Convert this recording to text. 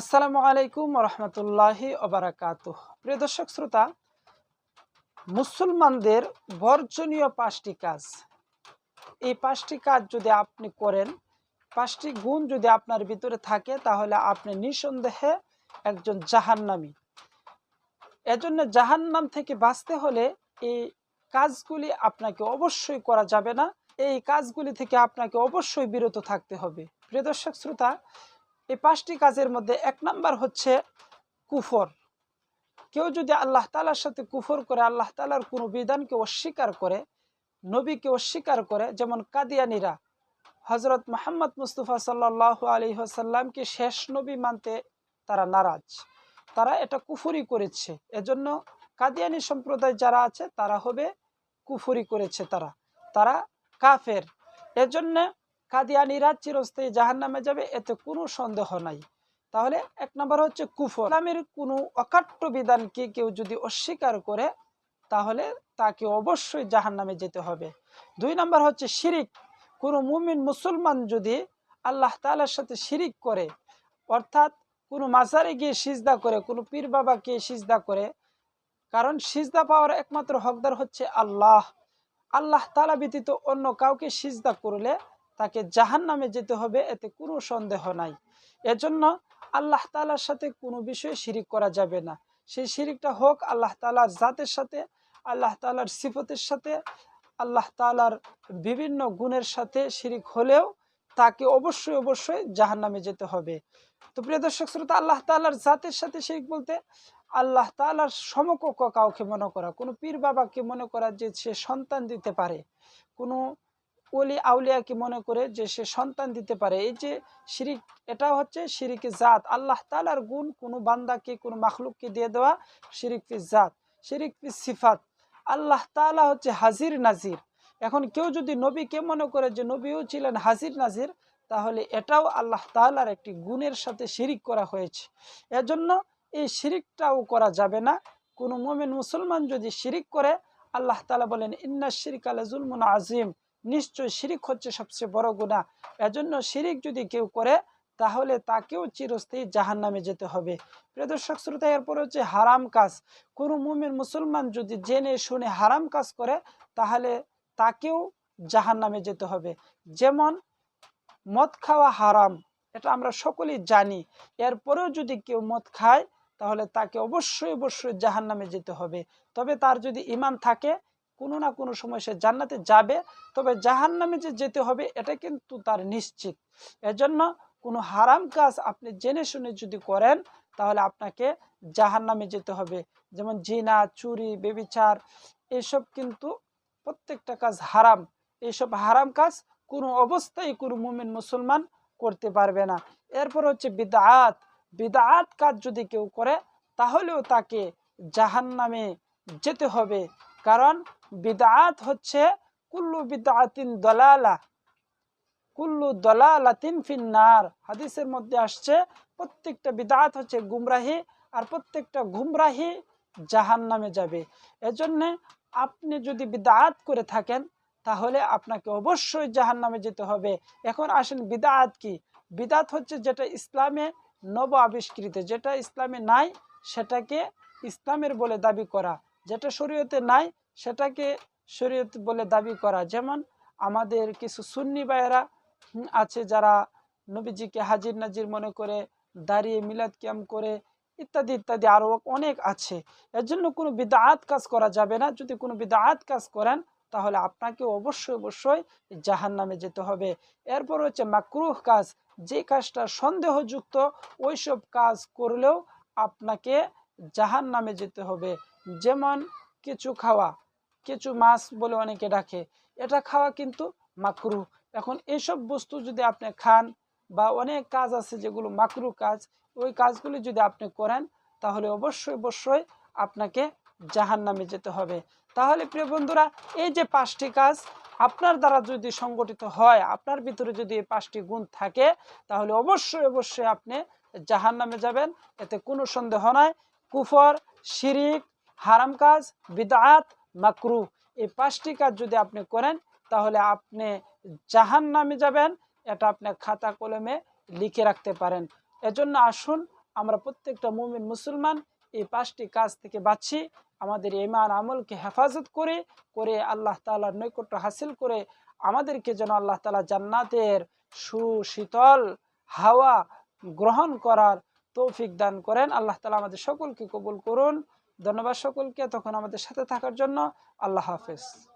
আসসালামু আলাইকুম রহমতুল্লাহি ওবারাকাত প্রিয় দর্শক, শ্রোতা, মুসলমানদের বর্জনীয় পাঁচটি কাজ। এই পাঁচটি কাজ যদি আপনি করেন, পাঁচটি গুণ যদি আপনার ভিতরে থাকে, তাহলে আপনি নিঃসন্দেহে একজন জাহান্নামী। এজন্য জাহান্নাম থেকে বাঁচতে হলে এই কাজগুলি আপনাকে অবশ্যই করা যাবে না। এই কাজগুলি থেকে আপনাকে অবশ্যই বিরত থাকতে হবে। প্রিয় দর্শক, শ্রোতা এই পাঁচটি কাজের মধ্যে এক নাম্বার হচ্ছে কুফর। কেউ যদি আল্লাহ তালার সাথে কুফর করে, আল্লাহ তালার কোনো বিধানকে অস্বীকার করে, নবীকে অস্বীকার করে, যেমন কাদিয়ানিরা হজরত মোহাম্মদ মুস্তফা সাল্লাহ আলী সাল্লামকে শেষ নবী মানতে তারা নারাজ। তারা এটা কুফুরি করেছে। এজন্য কাদিয়ানি সম্প্রদায় যারা আছে, তারা হবে কুফুরি করেছে তারা। তারা কাফের। এজন্য কাদিয়ানিরা চিরস্থায়ী জাহান নামে যাবে, এতে কোনো সন্দেহ নাই। তাহলে এক নম্বর হচ্ছে কুফর। ইসলামের কোনো অকাট্য বিধানকে কেউ যদি অস্বীকার করে, তাহলে তাকে অবশ্যই জাহান নামে যেতে হবে। দুই নম্বর হচ্ছে শিরিক। কোনো মুমিন মুসলমান যদি আল্লাহ তালার সাথে শিরিক করে, অর্থাৎ কোনো মাজারে গিয়ে সিজদা করে, কোনো পীর বাবাকে সিজদা করে, কারণ সিজদা পাওয়ার একমাত্র হকদার হচ্ছে আল্লাহ। আল্লাহ তালা ব্যতীত অন্য কাউকে সিজদা করলে তাকে জাহান নামে যেতে হবে, এতে কোনো সন্দেহ নাই। এজন্য আল্লাহ তালার সাথে কোনো বিষয়ে শিরিক করা যাবে না। সেই শিরিকটা হোক আল্লাহ তালার জাতের সাথে, আল্লাহ তালার সিফতের সাথে, আল্লাহ তালার বিভিন্ন গুণের সাথে শিরিক হলেও তাকে অবশ্যই অবশ্যই জাহান নামে যেতে হবে। তো প্রিয় দর্শক শ্রোতা, আল্লাহ তালার জাতের সাথে শিরিক বলতে আল্লাহ তালার সমকক্ষ কাউকে মনে করা, কোনো পীর বাবাকে মনে করা যে সে সন্তান দিতে পারে। কোনো অলি আউলিয়াকে মনে করে যে সে সন্তান দিতে পারে? এই যে শিরিক, এটা হচ্ছে শিরিকে জাত। আল্লাহ তালার গুণ কোনো বান্দাকে, কোনো মাখলুককে দিয়ে দেওয়া শিরিক জাত, শিরিক সিফাত। আল্লাহ তালা হচ্ছে হাজির নাজির। এখন কেউ যদি নবীকে মনে করে যে নবীও ছিলেন হাজির নাজির, তাহলে এটাও আল্লাহ তালার একটি গুণের সাথে শিরিক করা হয়েছে। এজন্য এই শিরিকটাও করা যাবে না। কোনো মোমেন মুসলমান যদি শিরিক করে, আল্লাহ তালা বলেন, ইন্না শিরিক আলা জুলমুন আজিম নিশ্চয় শিরিক হচ্ছে সবচেয়ে বড় গুণা এজন্য শিরিক যদি কেউ করে, তাহলে তাকেও চিরস্থায়ী জাহান নামে যেতে হবে। প্রিয় দর্শক, শ্রোতা, এরপর হচ্ছে হারাম কাজ। কোনো মুমিন মুসলমান যদি জেনে শুনে হারাম কাজ করে, তাহলে তাকেও জাহান নামে যেতে হবে। যেমন মদ খাওয়া হারাম, এটা আমরা সকলেই জানি। এরপরেও যদি কেউ মদ খায়, তাহলে তাকে অবশ্যই অবশ্যই জাহান নামে যেতে হবে। তবে তার যদি ইমান থাকে কোনো না কোনো সময় সে জান্নাতে যাবে, তবে জাহান নামে যে যেতে হবে এটা কিন্তু তার নিশ্চিত। এজন্য কোনো হারাম কাজ আপনি জেনে শুনে যদি করেন, তাহলে আপনাকে জাহান নামে যেতে হবে। যেমন জিনা, চুরি বেবিচার এসব কিন্তু প্রত্যেকটা কাজ হারাম। এইসব হারাম কাজ কোনো অবস্থায় কোনো মুমিন মুসলমান করতে পারবে না। এরপর হচ্ছে বিদাত বিদাত কাজ যদি কেউ করে, তাহলেও তাকে জাহান নামে যেতে হবে। কারণ বিদাত হচ্ছে কুল্লু বিদাতিন দলালা, কুল্লু দলালাতিন ফিন্নার। হাদিসের মধ্যে আসছে, প্রত্যেকটা বিদাত হচ্ছে গুমরাহি আর প্রত্যেকটা গুমরাহি জাহান নামে যাবে। এজন্যে আপনি যদি বিদাত করে থাকেন, তাহলে আপনাকে অবশ্যই জাহান নামে যেতে হবে। এখন আসেন বিদাত কি? বিদাত হচ্ছে যেটা ইসলামে নব আবিষ্কৃত, যেটা ইসলামে নাই, সেটাকে ইসলামের বলে দাবি করা। যেটা শরীয়তে নাই, সেটাকে শরীয়ত বলে দাবি করা। যেমন আমাদের কিছু সুন্নি ভাইয়েরা আছে যারা নবীজিকে হাজির নাজির মনে করে দাঁড়িয়ে মিলাদ ক্যাম করে ইত্যাদি ইত্যাদি আরও অনেক আছে। এর জন্য কোনো বিদাত কাজ করা যাবে না। যদি কোনো বিদাত কাজ করেন, তাহলে আপনাকে অবশ্যই অবশ্যই জাহান নামে যেতে হবে। এরপর হচ্ছে মাকরুহ কাজ। যে কাজটা সন্দেহযুক্ত, ওইসব কাজ করলেও আপনাকে জাহান নামে যেতে হবে। যেমন কিছু খাওয়া, কিছু মাছ বলে অনেকে ডাকে, এটা খাওয়া কিন্তু মাকরু। এখন এইসব বস্তু যদি আপনি খান বা অনেক কাজ আছে যেগুলো মাকরু কাজ, ওই কাজগুলি যদি আপনি করেন, তাহলে অবশ্যই অবশ্যই আপনাকে জাহান নামে যেতে হবে। তাহলে প্রিয় বন্ধুরা, এই যে পাঁচটি কাজ, আপনার দ্বারা যদি সংগঠিত হয়, আপনার ভিতরে যদি এই পাঁচটি গুণ থাকে, তাহলে অবশ্যই অবশ্যই আপনি জাহান নামে যাবেন। এতে কোনো সন্দেহ নাই। কুফর, শিরিক হারাম কাজ বিদাত মাকরু। এই পাঁচটি কাজ যদি আপনি করেন, তাহলে আপনি জাহান নামে যাবেন, এটা আপনি খাতা কলমে লিখে রাখতে পারেন। এজন্য আসুন, আমরা প্রত্যেকটা মুমিন মুসলমান এই পাঁচটি কাজ থেকে বাঁচি, আমাদের ইমান আমলকে হেফাজত করে করে আল্লাহ তালার নৈকট্য হাসিল করে, আমাদেরকে যেন আল্লাহ তালা জান্নাতের সুশীতল হাওয়া গ্রহণ করার তৌফিক দান করেন। আল্লাহ তালা আমাদের সকলকে কবুল করুন। ধন্যবাদ সকলকে তখন আমাদের সাথে থাকার জন্য আল্লাহ হাফেজ।